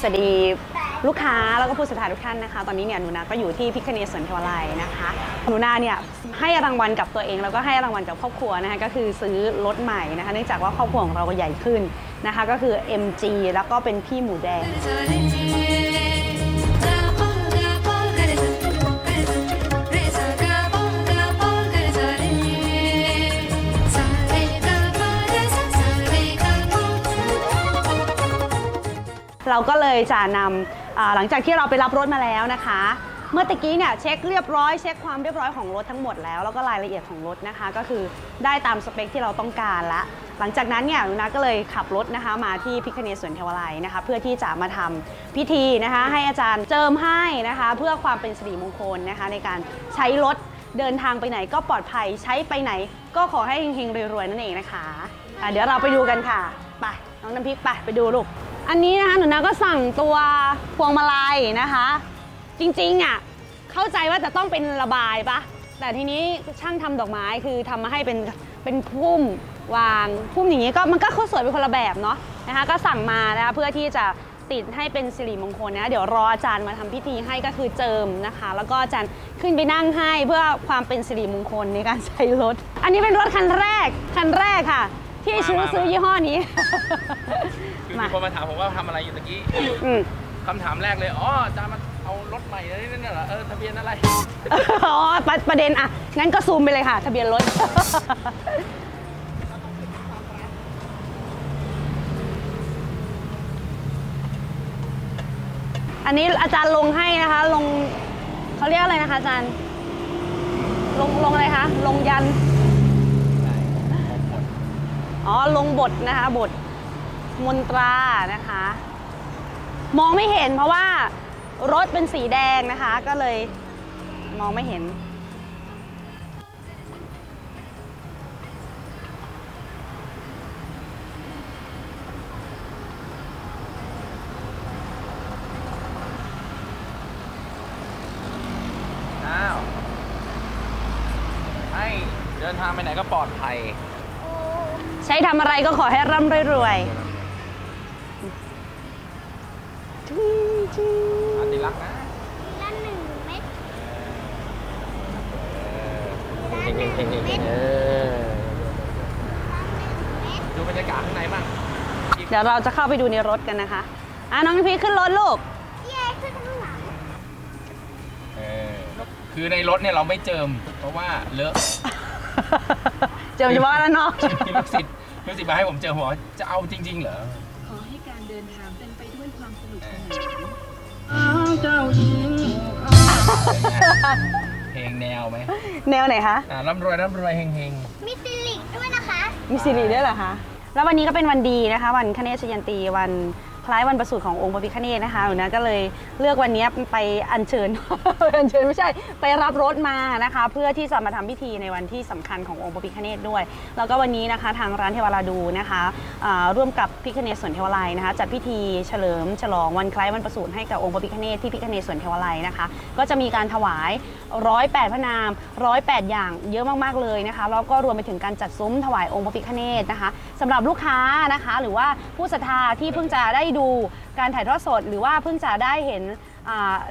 สวัสดีลูกค้าแล้วก็ผู้สื่อข่าวทุกท่านนะคะ ตอนนี้เนี่ยหนูนาก็อยู่ที่พิคเนสวนเทวาลัยนะคะหนูนาเนี่ยให้รางวัลกับตัวเองแล้วก็ให้รางวัลกับครอบครัวนะคะก็คือซื้อรถใหม่นะคะเนื่องจากว่าครอบครัวของเราก็ใหญ่ขึ้นนะคะ ก็คือ MG แล้วก็เป็นพี่หมูแดง เราก็เลยจะนำหลังจากที่เราไปรับรถมาแล้วนะคะ เมื่อตะกี้เนี่ยเช็คเรียบร้อยเช็คความเรียบร้อยของรถทั้งหมดแล้วแล้วก็รายละเอียดของรถนะคะ ก็คือได้ตามสเปคที่เราต้องการละ หลังจากนั้นเนี่ยนุนาก็เลยขับรถนะคะมาที่พิคเนสวนเทวาลัยนะคะ เพื่อที่จะมาทำพิธีนะคะ ให้อาจารย์เจิมให้นะคะ เพื่อความเป็นสิริมงคลนะคะ ในการใช้รถเดินทางไปไหนก็ปลอดภัยใช้ไปไหน ก็ขอให้เฮงๆรวยๆนั่นเองนะคะะเดี๋ยวเราไปดูกันค่ะไปน้องน้ำพริกไปไปดูลูก อันนี้นะคะหนูนาก็สั่งตัวพวงมาลัยนะคะ จริงๆอะเข้าใจว่าจะต้องเป็นระบายปะแต่ทีนี้ช่างทำดอกไม้คือทำมาให้เป็นเป็นพุ่มวางพุ่มอย่างนี้ก็มันก็สวยเป็นคนละแบบเนาะนะคะก็สั่งมานะคะเพื่อที่จะติดให้เป็นสิริมงคลนะเดี๋ยวรออาจารย์มาทำพิธีให้ก็คือเจิมนะคะ แล้วก็อาจารย์ขึ้นไปนั่งให้เพื่อความเป็นสิริมงคลในการใช้รถ อันนี้เป็นรถคันแรกคันแรกค่ะ ที่ซื้อมามาซื้อยี่ห้อนี้ คือมามีคนมาถามผมว่าทำอะไรอยู่ตะกี้อืมคำถามแรกเลย อ๋ออาจารย์มันเอารถใหม่เลยนั่นเหรอ เออ ทะเบียนอะไร อ๋อประประเด็นอะ งั้นก็ซูมไปเลยค่ะ ทะเบียนรถ อันนี้อาจารย์ลงให้นะคะ ลงเขาเรียกอะไรนะคะอาจารย์ ลงลงอะไรคะ ลงยัน อ๋อ ลงบทนะคะ บทมนตรานะคะ มองไม่เห็นเพราะว่ารถเป็นสีแดงนะคะ ก็เลยมองไม่เห็น อ้าว ให้เดินทางไปไหนก็ปลอดภัย ใช้ทำอะไรก็ขอให้ร่ำรวยอันนี้รักนะละหนึ่งเม็ดเฮงเฮงเฮงเฮงเออดูบรรยากาศข้างในบ้างเดี๋ยวเราจะเข้าไปดูในรถกันนะคะอะน้องพีขึ้นรถลูก เย้ขึ้นข้างหลังเออคือในรถเนี่ยเราไม่เจิม เพราะว่าเลอะ เจอเฉพาะด้านนอกที่ลูกศิษย์ลูกศิษย์มาให้ผมเจอหัวจะเอาจริง ๆ เหรอ ขอให้การเดินทางเป็นไปด้วยความสนุกสนานเพลงแนวไหมแนวไหนคะ อ่าร่ำรวยร่ำรวยเฮงเฮงมีซิลิกด้วยนะคะ มีสิริด้วยเหรอคะ แล้ววันนี้ก็เป็นวันดีนะคะ วันคเนศยันตีวันค ล้ายวันประสูติขององค์พระพิฆเนศนะคะหนูนะก็เลยเลือกวันนี้ไปอัญเชิญ อัญเชิญไม่ใช่ไปรับรถมานะคะ เพื่อที่จะมาทำพิธีในวันที่สำคัญขององค์พระพิฆเนศด้วย แล้วก็วันนี้นะคะทางร้านเทวราดูนะคะร่วมกับพิฆเนศสวนเทวาลัยนะคะจัดพิธีเฉลิมฉลองวันคล้ายวันประสูติให้กับองค์พระพิฆเนศที่พิฆเนศสวนเทวาลัยนะคะ ก็จะมีการถวายร้อยแปดพระนามร้อยแปดอย่างเยอะมากๆเลยนะคะแล้วก็รวมไปถึงการจัดซุ้มถวายองค์พระพิฆเนศนะคะสำหรับลูกค้านะคะ หรือว่าผู้ศรัทธาที่เพิ่งจะได้ดูการถ่ายทอดสด หรือว่าเพิ่งจะได้เห็น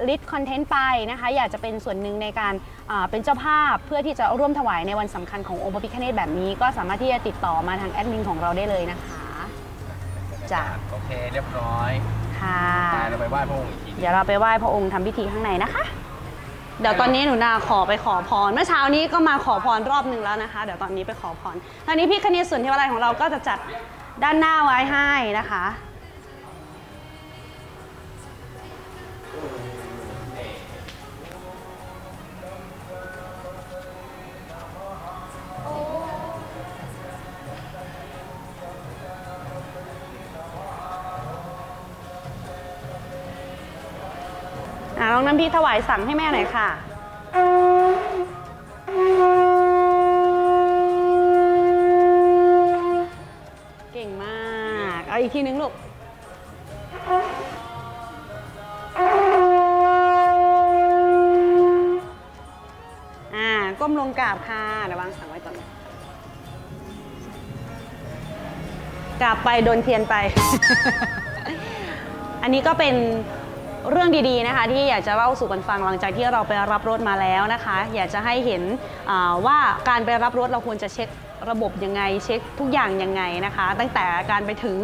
ลิสต์คอนเทนต์ไปนะคะอยากจะเป็นส่วนหนึ่งในการอ่าเป็นเจ้าภาพ เพื่อที่จะร่วมถวายในวันสำคัญขององค์พระพิฆเนศแบบนี้ ก็สามารถที่จะติดต่อมาทางแอดมินของเราได้เลยนะคะจ้ะโอเคเรียบร้อยค่ะไปเราไปไหว้พระองค์อีกทีเดี๋ยวเราไปไหว้พระองค์ทำพิธีข้างในนะคะ เดี๋ยวตอนนี้หนูนาขอไปขอพร เมื่อเช้านี้ก็มาขอพรรอบหนึ่งแล้วนะคะ เดี๋ยวตอนนี้ไปขอพรตอนนี้พี่คณิตส่วนเทวาลัยของเราก็จะจัดด้านหน้าไว้ให้นะคะ อะลองน้ำพริกถวายสั่งให้แม่หน่อยค่ะเก่งมาก เอาอีกทีนึงลูก อ่า ก้มลงกราบค่ะเดี๋ยววางสั่งไว้ก่อนกราบไปโดนเทียนไป อันนี้ก็เป็น เรื่องดีๆนะคะ ที่อยากจะเล่าสู่กันฟังหลังจากที่เราไปรับรถมาแล้วนะคะ อยากจะให้เห็นว่าการไปรับรถเราควรจะเช็ค ระบบยังไงเช็คทุกอย่างยังไงนะคะ ตั้งแต่การไปถึง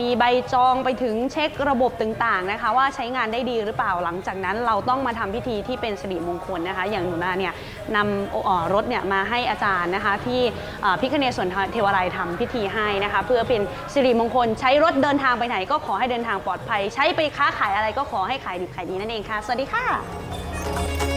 มีใบจองไปถึงเช็คระบบต่างๆนะคะ ว่าใช้งานได้ดีหรือเปล่าหลังจากนั้นเราต้องมาทำพิธีที่เป็นสิริมงคลนะคะ อย่างหนูนาเนี่ยนำรถเนี่ยมาให้อาจารย์นะคะ ที่พิคเนศวนเทวรายทำพิธีให้นะคะ เพื่อเป็นสิริมงคลใช้รถเดินทางไปไหน ก็ขอให้เดินทางปลอดภัย ใช้ไปค้าขายอะไรก็ขอให้ขายดิบขายดีนั่นเองค่ะ สวัสดีค่ะ